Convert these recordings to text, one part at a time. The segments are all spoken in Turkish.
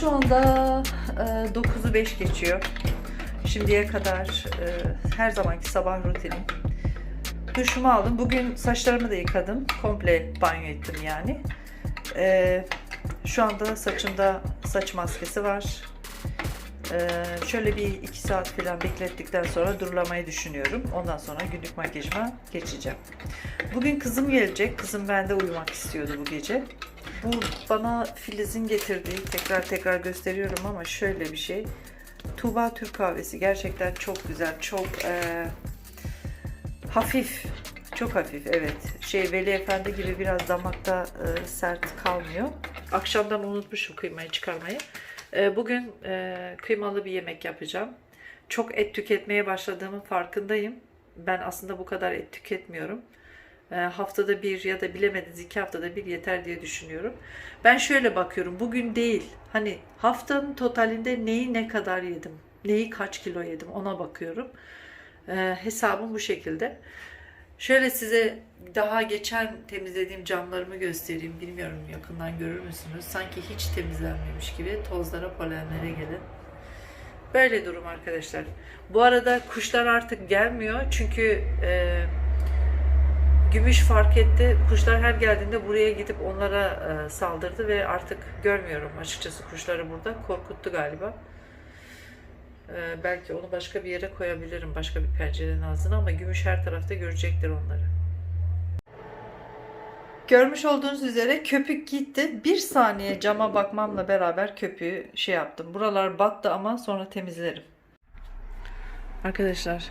şu anda e, 9'u 5 geçiyor. Şimdiye kadar e, her zamanki sabah rutinim. Duşumu aldım. Bugün saçlarımı da yıkadım. Komple banyo ettim yani. E, şu anda saçımda saç maskesi var. E, şöyle bir 2 saat falan beklettikten sonra durulamayı düşünüyorum. Ondan sonra günlük makyajıma geçeceğim. Bugün kızım gelecek. Kızım bende uyumak istiyordu bu gece. Bu bana Filiz'in getirdiği tekrar tekrar gösteriyorum ama şöyle bir şey. Tuğba Türk kahvesi gerçekten çok güzel, çok eee, hafif, çok hafif evet. Şey Veli Efendi gibi biraz damakta eee, sert kalmıyor. Akşamdan unutmuşum kıymayı çıkarmayı. Eee, bugün eee, kıymalı bir yemek yapacağım. Çok et tüketmeye başladığımın farkındayım. Ben aslında bu kadar et tüketmiyorum. E, haftada bir ya da bilemediniz iki haftada bir yeter diye düşünüyorum. Ben şöyle bakıyorum bugün değil hani haftanın totalinde neyi ne kadar yedim neyi kaç kilo yedim ona bakıyorum. E, hesabım bu şekilde. Şöyle size daha geçen temizlediğim camlarımı göstereyim. Bilmiyorum yakından görür müsünüz? Sanki hiç temizlenmemiş gibi tozlara polenlere gelin. Böyle durum arkadaşlar. Bu arada kuşlar artık gelmiyor çünkü e, Gümüş fark etti. Kuşlar her geldiğinde buraya gidip onlara e, saldırdı ve artık görmüyorum açıkçası kuşları burada. Korkuttu galiba. E, belki onu başka bir yere koyabilirim. Başka bir pencerenin ağzına ama gümüş her tarafta görecektir onları. Görmüş olduğunuz üzere köpük gitti. Bir saniye cama bakmamla beraber köpüğü şey yaptım. Buralar battı ama sonra temizlerim. Arkadaşlar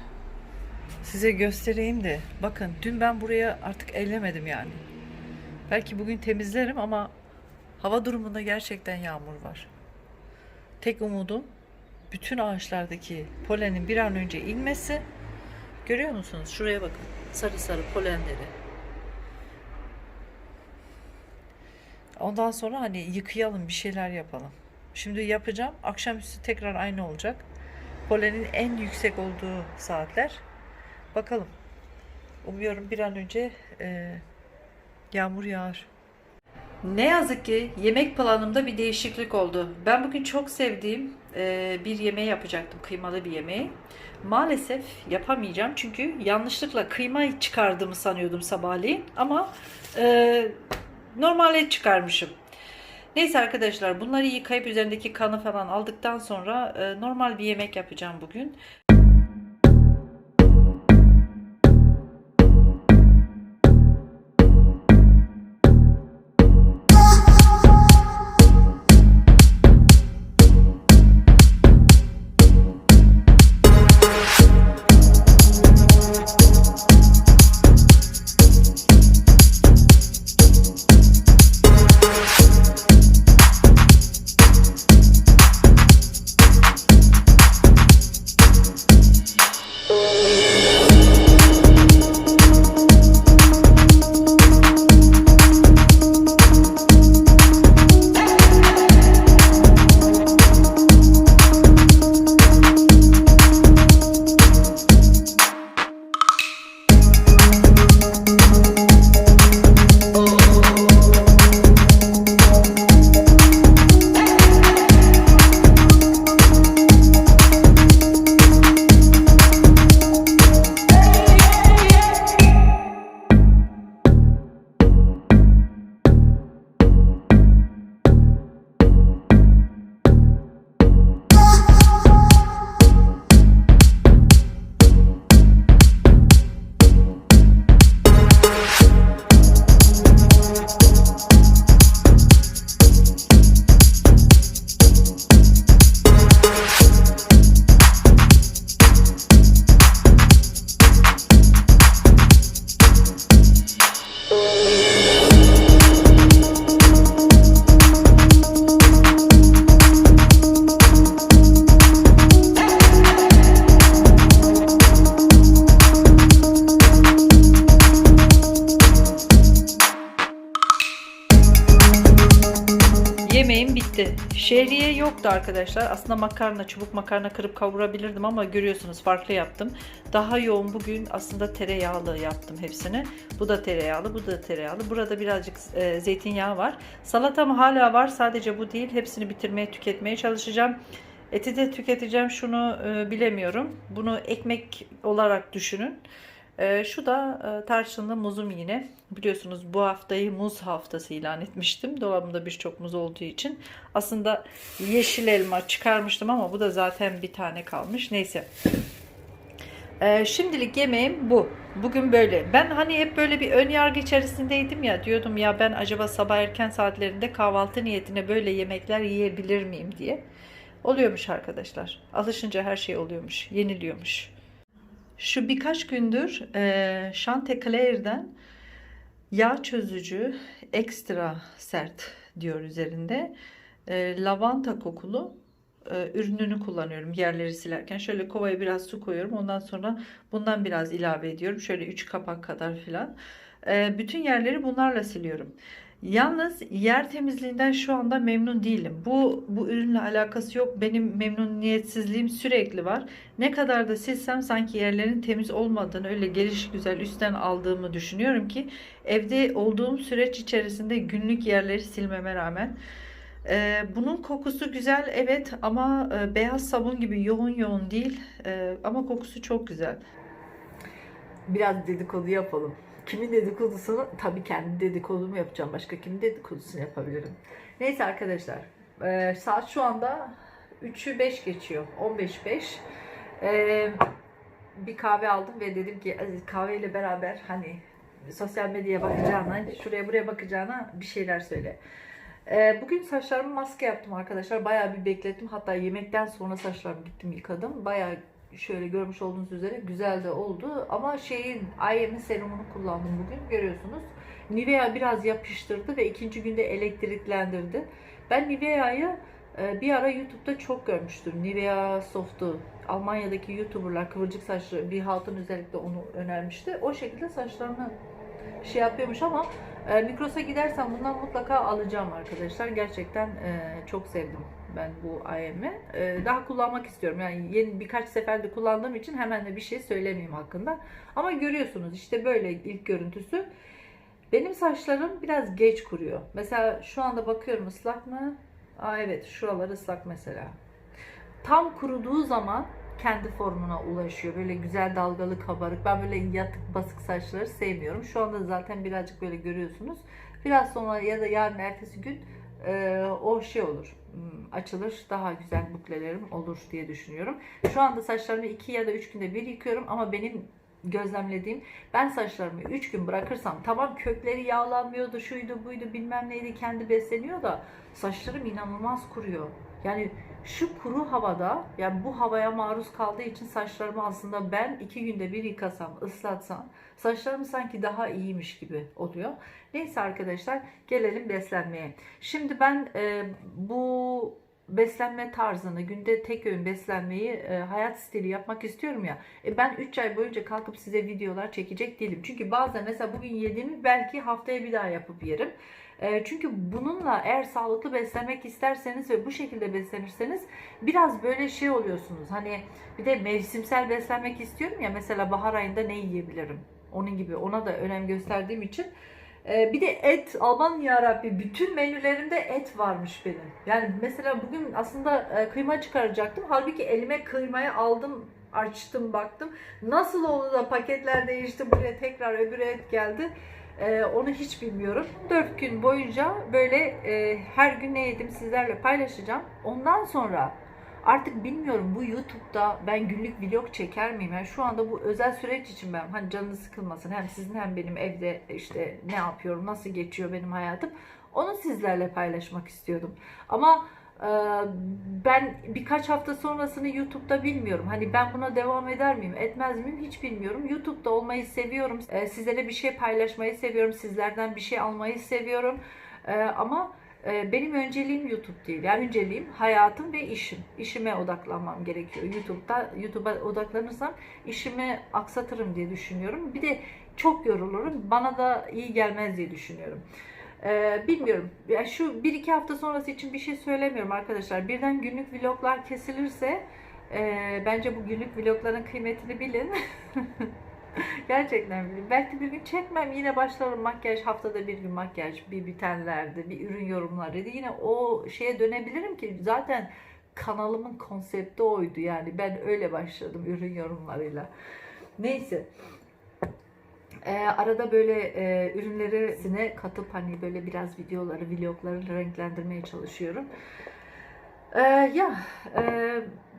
Size göstereyim de bakın dün ben buraya artık ellemedim yani. Belki bugün temizlerim ama hava durumunda gerçekten yağmur var. Tek umudum bütün ağaçlardaki polenin bir an önce inmesi. Görüyor musunuz? Şuraya bakın. Sarı sarı polenleri. Ondan sonra hani yıkayalım bir şeyler yapalım. Şimdi yapacağım. Akşamüstü tekrar aynı olacak. Polenin en yüksek olduğu saatler. Bakalım. Umuyorum bir an önce e, yağmur yağar. Ne yazık ki yemek planımda bir değişiklik oldu. Ben bugün çok sevdiğim e, bir yemeği yapacaktım. Kıymalı bir yemeği. Maalesef yapamayacağım çünkü yanlışlıkla kıyma çıkardığımı sanıyordum sabahleyin. Ama e, normal et çıkarmışım. Neyse arkadaşlar bunları yıkayıp üzerindeki kanı falan aldıktan sonra e, normal bir yemek yapacağım bugün. Yoktu arkadaşlar. Aslında makarna, çubuk makarna kırıp kavurabilirdim ama görüyorsunuz farklı yaptım. Daha yoğun bugün aslında tereyağlı yaptım hepsini. Bu da tereyağlı, bu da tereyağlı. Burada birazcık e, zeytinyağı var. Salatam hala var. Sadece bu değil. Hepsini bitirmeye, tüketmeye çalışacağım. Eti de tüketeceğim. Şunu e, bilemiyorum. Bunu ekmek olarak düşünün. E, şu da e, tarçınlı muzum yine. Biliyorsunuz bu haftayı muz haftası ilan etmiştim. Dolabımda birçok muz olduğu için. Aslında yeşil elma çıkarmıştım ama bu da zaten bir tane kalmış. Neyse. Ee, şimdilik yemeğim bu. Bugün böyle. Ben hani hep böyle bir ön yargı içerisindeydim ya. Diyordum ya ben acaba sabah erken saatlerinde kahvaltı niyetine böyle yemekler yiyebilir miyim diye. Oluyormuş arkadaşlar. Alışınca her şey oluyormuş. Yeniliyormuş. Şu birkaç gündür e, Chanticleer'den yağ çözücü ekstra sert diyor üzerinde. E, lavanta kokulu e, ürününü kullanıyorum yerleri silerken. Şöyle kovaya biraz su koyuyorum. Ondan sonra bundan biraz ilave ediyorum. Şöyle 3 kapak kadar filan. E, bütün yerleri bunlarla siliyorum. Yalnız yer temizliğinden şu anda memnun değilim. Bu bu ürünle alakası yok. Benim memnuniyetsizliğim sürekli var. Ne kadar da silsem sanki yerlerin temiz olmadığını öyle geliş güzel üstten aldığımı düşünüyorum ki evde olduğum süreç içerisinde günlük yerleri silmeme rağmen ee, bunun kokusu güzel evet ama e, beyaz sabun gibi yoğun yoğun değil Ee, ama kokusu çok güzel. Biraz dedikodu yapalım. Kimin dedikodusunu? Tabii kendi dedikodumu yapacağım. Başka kimin dedikodusunu yapabilirim. Neyse arkadaşlar. e, saat şu anda 3'ü 5 geçiyor. 15.5. E, bir kahve aldım ve dedim ki kahveyle beraber hani sosyal medyaya bakacağına, şuraya buraya bakacağına bir şeyler söyle. E, bugün saçlarımı maske yaptım arkadaşlar. Bayağı bir beklettim. Hatta yemekten sonra saçlarımı gittim yıkadım. Bayağı şöyle görmüş olduğunuz üzere güzel de oldu. Ama şeyin IM'in serumunu kullandım bugün görüyorsunuz. Nivea biraz yapıştırdı ve ikinci günde elektriklendirdi. Ben Nivea'yı e, bir ara YouTube'da çok görmüştüm. Nivea Soft'u. Almanya'daki YouTuber'lar kıvırcık saçlı bir hatun özellikle onu önermişti. O şekilde saçlarını şey yapıyormuş ama e, Migros'a gidersem bundan mutlaka alacağım arkadaşlar. Gerçekten e, çok sevdim ben bu IM'i. E, daha kullanmak istiyorum. Yani yeni birkaç seferde kullandığım için hemen de bir şey söylemeyeyim hakkında. Ama görüyorsunuz işte böyle ilk görüntüsü. Benim saçlarım biraz geç kuruyor. Mesela şu anda bakıyorum ıslak mı? Aa evet şuralar ıslak mesela. Tam kuruduğu zaman kendi formuna ulaşıyor. Böyle güzel dalgalı kabarık. Ben böyle yatık basık saçları sevmiyorum. Şu anda zaten birazcık böyle görüyorsunuz. Biraz sonra ya da yarın ertesi gün e, o şey olur. Hmm, Açılır. Daha güzel buklelerim olur diye düşünüyorum. Şu anda saçlarımı 2 ya da 3 günde bir yıkıyorum ama benim gözlemlediğim ben saçlarımı 3 gün bırakırsam tamam kökleri yağlanmıyordu şuydu buydu bilmem neydi kendi besleniyor da saçlarım inanılmaz kuruyor. Yani şu kuru havada yani bu havaya maruz kaldığı için saçlarımı aslında ben iki günde bir yıkasam, ıslatsam saçlarım sanki daha iyiymiş gibi oluyor. Neyse arkadaşlar gelelim beslenmeye. Şimdi ben e, bu beslenme tarzını, günde tek öğün beslenmeyi e, hayat stili yapmak istiyorum ya. E, ben 3 ay boyunca kalkıp size videolar çekecek değilim. Çünkü bazen mesela bugün yediğimi belki haftaya bir daha yapıp yerim. E, çünkü bununla eğer sağlıklı beslenmek isterseniz ve bu şekilde beslenirseniz biraz böyle şey oluyorsunuz. Hani bir de mevsimsel beslenmek istiyorum ya mesela bahar ayında ne yiyebilirim? Onun gibi ona da önem gösterdiğim için ee, bir de et, aman yarabbi bütün menülerimde et varmış benim. Yani mesela bugün aslında e, kıyma çıkaracaktım. Halbuki elime kıymayı aldım, açtım, baktım. Nasıl oldu da paketler değişti, buraya tekrar öbür et geldi. Ee, onu hiç bilmiyorum. 4 gün boyunca böyle e, her gün ne yedim sizlerle paylaşacağım. Ondan sonra Artık bilmiyorum bu YouTube'da ben günlük vlog çeker miyim? Yani şu anda bu özel süreç için ben hani canınız sıkılmasın hem sizin hem benim evde işte ne yapıyorum, nasıl geçiyor benim hayatım. Onu sizlerle paylaşmak istiyordum. Ama ben birkaç hafta sonrasını YouTube'da bilmiyorum. Hani ben buna devam eder miyim, etmez miyim hiç bilmiyorum. YouTube'da olmayı seviyorum. E, sizlere bir şey paylaşmayı seviyorum. Sizlerden bir şey almayı seviyorum. E, ama ee, benim önceliğim YouTube değil. Yani önceliğim hayatım ve işim. İşime odaklanmam gerekiyor. YouTube'da YouTube'a odaklanırsam işimi aksatırım diye düşünüyorum. Bir de çok yorulurum. Bana da iyi gelmez diye düşünüyorum. Ee, bilmiyorum. Ya şu bir iki hafta sonrası için bir şey söylemiyorum arkadaşlar. Birden günlük vloglar kesilirse e, bence bu günlük vlogların kıymetini bilin. Gerçekten bilin. Belki bir gün çekmem. Yine başlarım makyaj. Haftada bir gün makyaj. Bir bitenlerdi. Bir ürün yorumlarıydı. Yine o şeye dönebilirim ki zaten kanalımın konsepti oydu. Yani ben öyle başladım ürün yorumlarıyla. Neyse. Ee, arada böyle e, ürünleri sine katıp hani böyle biraz videoları, vlogları renklendirmeye çalışıyorum. Ee, ya e,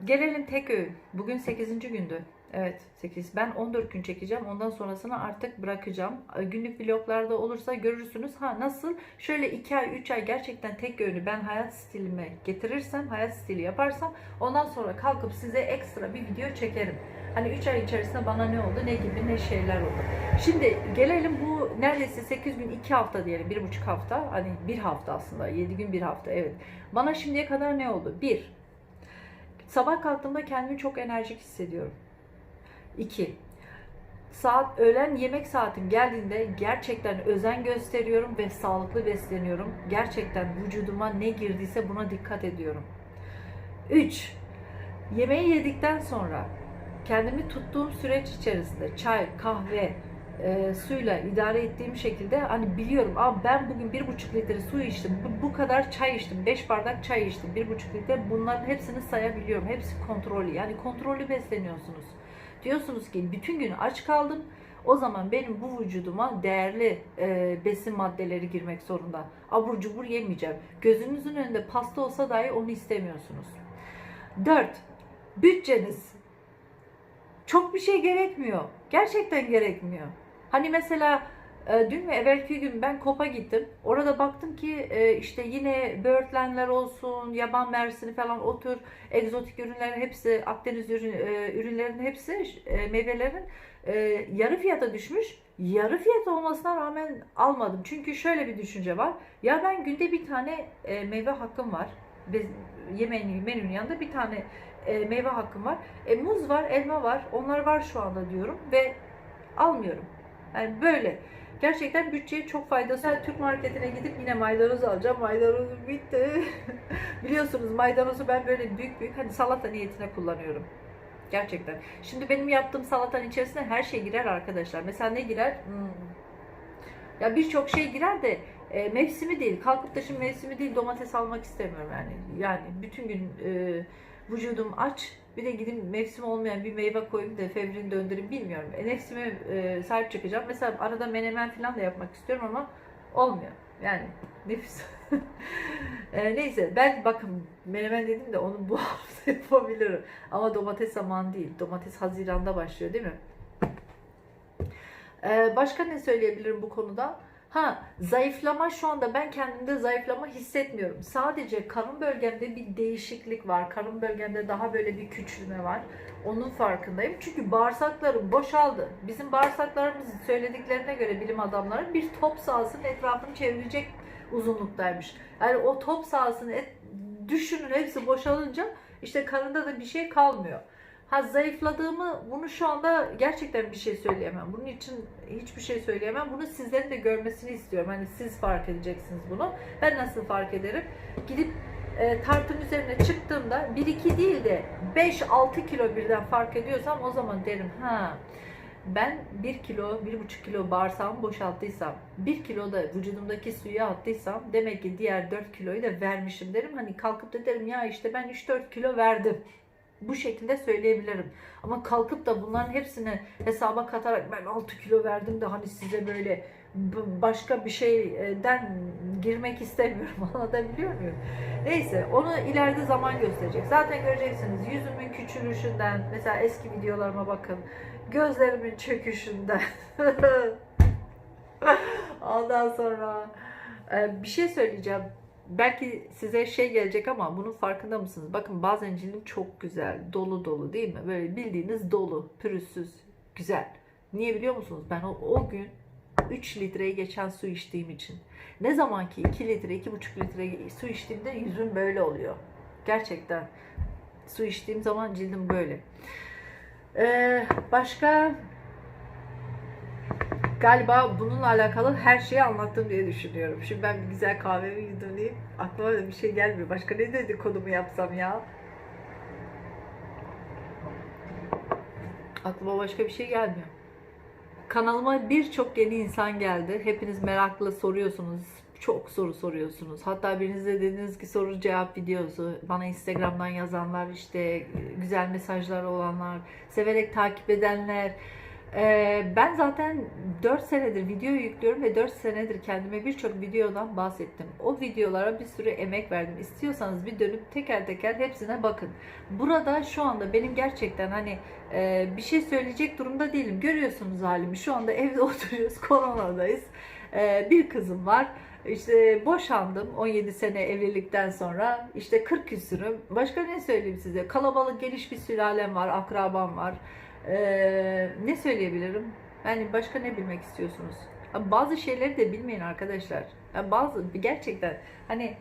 gelelim tek öğün. Bugün 8. gündü. Evet 8. Ben 14 gün çekeceğim. Ondan sonrasını artık bırakacağım. Ee, Günlük vloglarda olursa görürsünüz. Ha nasıl? Şöyle 2 ay 3 ay gerçekten tek öğünü ben hayat stilime getirirsem, hayat stili yaparsam ondan sonra kalkıp size ekstra bir video çekerim. Hani 3 ay içerisinde bana ne oldu, ne gibi, ne şeyler oldu. Şimdi gelelim bu neredeyse 8 gün 2 hafta diyelim, 1,5 hafta. Hani 1 hafta aslında, 7 gün 1 hafta evet. Bana şimdiye kadar ne oldu? 1. Sabah kalktığımda kendimi çok enerjik hissediyorum. 2. Saat öğlen yemek saatim geldiğinde gerçekten özen gösteriyorum ve sağlıklı besleniyorum. Gerçekten vücuduma ne girdiyse buna dikkat ediyorum. 3. Yemeği yedikten sonra kendimi tuttuğum süreç içerisinde çay, kahve, e, suyla idare ettiğim şekilde hani biliyorum ama ben bugün bir buçuk litre su içtim, bu, bu kadar çay içtim, 5 bardak çay içtim, bir buçuk litre bunların hepsini sayabiliyorum. Hepsi kontrollü yani kontrollü besleniyorsunuz. Diyorsunuz ki bütün gün aç kaldım. O zaman benim bu vücuduma değerli e, besin maddeleri girmek zorunda. Abur cubur yemeyeceğim. Gözünüzün önünde pasta olsa dahi onu istemiyorsunuz. 4. Bütçeniz. Çok bir şey gerekmiyor. Gerçekten gerekmiyor. Hani mesela dün ve evvelki gün ben Kop'a gittim. Orada baktım ki e, işte yine böğürtlenler olsun, yaban mersini falan o tür egzotik ürünlerin hepsi, Akdeniz ürün, e, ürünlerin hepsi, e, meyvelerin yarı fiyata düşmüş. Yarı fiyat olmasına rağmen almadım. Çünkü şöyle bir düşünce var. Ya ben günde bir tane meyve hakkım var. Yemeğin menünün yanında bir tane meyve hakkım var. E, muz var, elma var. Onlar var şu anda diyorum ve almıyorum. Yani böyle. Gerçekten bütçeye çok faydası. Ben Türk marketine gidip yine maydanoz alacağım. Maydanozum bitti. Biliyorsunuz maydanozu ben böyle büyük büyük hani salata niyetine kullanıyorum. Gerçekten. Şimdi benim yaptığım salatanın içerisine her şey girer arkadaşlar. Mesela ne girer? Hmm. Ya birçok şey girer de e, mevsimi değil. Kalkıp da şimdi mevsimi değil domates almak istemiyorum yani. Yani bütün gün e, vücudum aç. Bir de gidin mevsim olmayan bir meyve koyayım da fevrini döndüreyim bilmiyorum. E, nefsime e, sahip çıkacağım. Mesela arada menemen falan da yapmak istiyorum ama olmuyor. Yani nefis. e, neyse ben bakın menemen dedim de onu bu hafta yapabilirim. Ama domates zamanı değil. Domates Haziran'da başlıyor değil mi? E, başka ne söyleyebilirim bu konuda? Ha zayıflama şu anda ben kendimde zayıflama hissetmiyorum. Sadece karın bölgemde bir değişiklik var. Karın bölgemde daha böyle bir küçülme var. Onun farkındayım. Çünkü bağırsaklarım boşaldı. Bizim bağırsaklarımızın söylediklerine göre bilim adamları bir top sahasının etrafını çevirecek uzunluktaymış. Yani o top sahasını et, düşünün hepsi boşalınca işte karında da bir şey kalmıyor. Ha zayıfladığımı bunu şu anda gerçekten bir şey söyleyemem. Bunun için hiçbir şey söyleyemem. Bunu sizlerin de görmesini istiyorum. Hani siz fark edeceksiniz bunu. Ben nasıl fark ederim? Gidip e, tartım üzerine çıktığımda 1-2 değil de 5-6 kilo birden fark ediyorsam o zaman derim ha ben 1 kilo, 1,5 kilo bağırsağımı boşalttıysam, 1 kilo da vücudumdaki suyu attıysam demek ki diğer 4 kiloyu da vermişim derim. Hani kalkıp da derim ya işte ben 3-4 kilo verdim bu şekilde söyleyebilirim. Ama kalkıp da bunların hepsini hesaba katarak ben 6 kilo verdim de hani size böyle başka bir şeyden girmek istemiyorum. Anlatabiliyor muyum? Neyse onu ileride zaman gösterecek. Zaten göreceksiniz yüzümün küçülüşünden mesela eski videolarıma bakın. Gözlerimin çöküşünden. Ondan sonra e, bir şey söyleyeceğim belki size şey gelecek ama bunun farkında mısınız? Bakın bazen cildim çok güzel, dolu dolu değil mi? Böyle bildiğiniz dolu, pürüzsüz, güzel. Niye biliyor musunuz? Ben o, o gün 3 litreyi geçen su içtiğim için. Ne zaman ki 2 litre, 2,5 litre su içtiğimde yüzüm böyle oluyor. Gerçekten. Su içtiğim zaman cildim böyle. Ee, başka galiba bununla alakalı her şeyi anlattım diye düşünüyorum. Şimdi ben bir güzel kahvemi yudumlayayım. Aklıma da bir şey gelmiyor. Başka ne dedikodumu yapsam ya? Aklıma başka bir şey gelmiyor. Kanalıma birçok yeni insan geldi. Hepiniz merakla soruyorsunuz. Çok soru soruyorsunuz. Hatta biriniz de dediniz ki soru cevap videosu. Bana Instagram'dan yazanlar, işte güzel mesajlar olanlar, severek takip edenler. Ee, ben zaten 4 senedir video yüklüyorum ve 4 senedir kendime birçok videodan bahsettim. O videolara bir sürü emek verdim. İstiyorsanız bir dönüp teker teker hepsine bakın. Burada şu anda benim gerçekten hani e, bir şey söyleyecek durumda değilim. Görüyorsunuz halimi. Şu anda evde oturuyoruz, koronadayız. E, bir kızım var. İşte boşandım 17 sene evlilikten sonra. İşte 40 küsürüm. Başka ne söyleyeyim size? Kalabalık geniş bir sülalem var, akrabam var. Ne söyleyebilirim? Yani başka ne bilmek istiyorsunuz? Bazı şeyleri de bilmeyin arkadaşlar. Ha, bazı gerçekten hani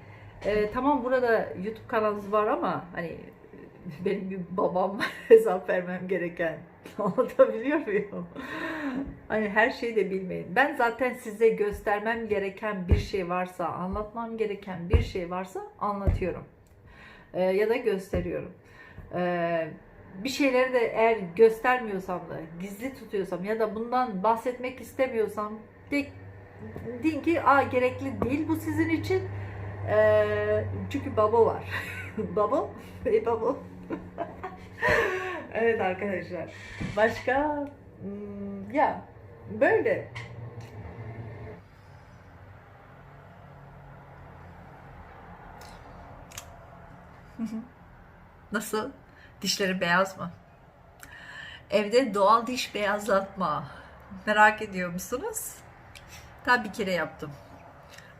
e, tamam burada YouTube kanalınız var ama hani benim bir babam var hesap vermem gereken. Anlatabiliyor muyum? Hani her şeyi de bilmeyin. Ben zaten size göstermem gereken bir şey varsa, anlatmam gereken bir şey varsa anlatıyorum. Ee, ya da gösteriyorum. Ee, bir şeyleri de eğer göstermiyorsam da, gizli tutuyorsam ya da bundan bahsetmek istemiyorsam de, deyin ki Aa, gerekli değil bu sizin için. Ee, çünkü baba var. baba? Hey baba. evet arkadaşlar. Başka? Hmm, ya böyle. Nasıl? Dişleri beyaz mı? Evde doğal diş beyazlatma. Merak ediyor musunuz? Tabii bir kere yaptım.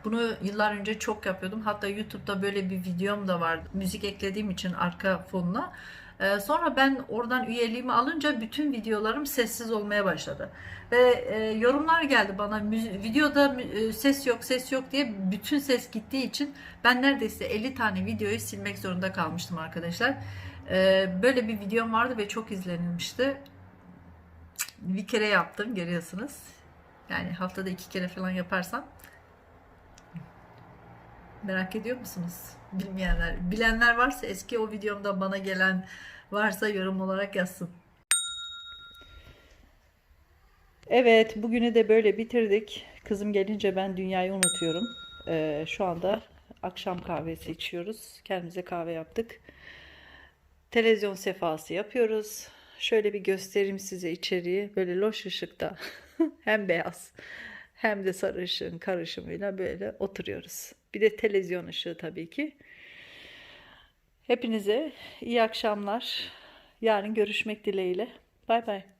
Bunu yıllar önce çok yapıyordum. Hatta YouTube'da böyle bir videom da vardı. Müzik eklediğim için arka fonuna. Ee, sonra ben oradan üyeliğimi alınca bütün videolarım sessiz olmaya başladı. Ve e, yorumlar geldi bana videoda e, ses yok ses yok diye bütün ses gittiği için ben neredeyse 50 tane videoyu silmek zorunda kalmıştım arkadaşlar. Ee, böyle bir videom vardı ve çok izlenilmişti. Bir kere yaptım görüyorsunuz. Yani haftada iki kere falan yaparsam. Merak ediyor musunuz? Bilmeyenler, bilenler varsa eski o videomda bana gelen varsa yorum olarak yazsın. Evet, bugünü de böyle bitirdik. Kızım gelince ben dünyayı unutuyorum. Ee, şu anda akşam kahvesi içiyoruz. Kendimize kahve yaptık. Televizyon sefası yapıyoruz. Şöyle bir göstereyim size içeriği. Böyle loş ışıkta hem beyaz hem de sarı ışığın karışımıyla böyle oturuyoruz. Bir de televizyon ışığı tabii ki. Hepinize iyi akşamlar. Yarın görüşmek dileğiyle. Bay bay.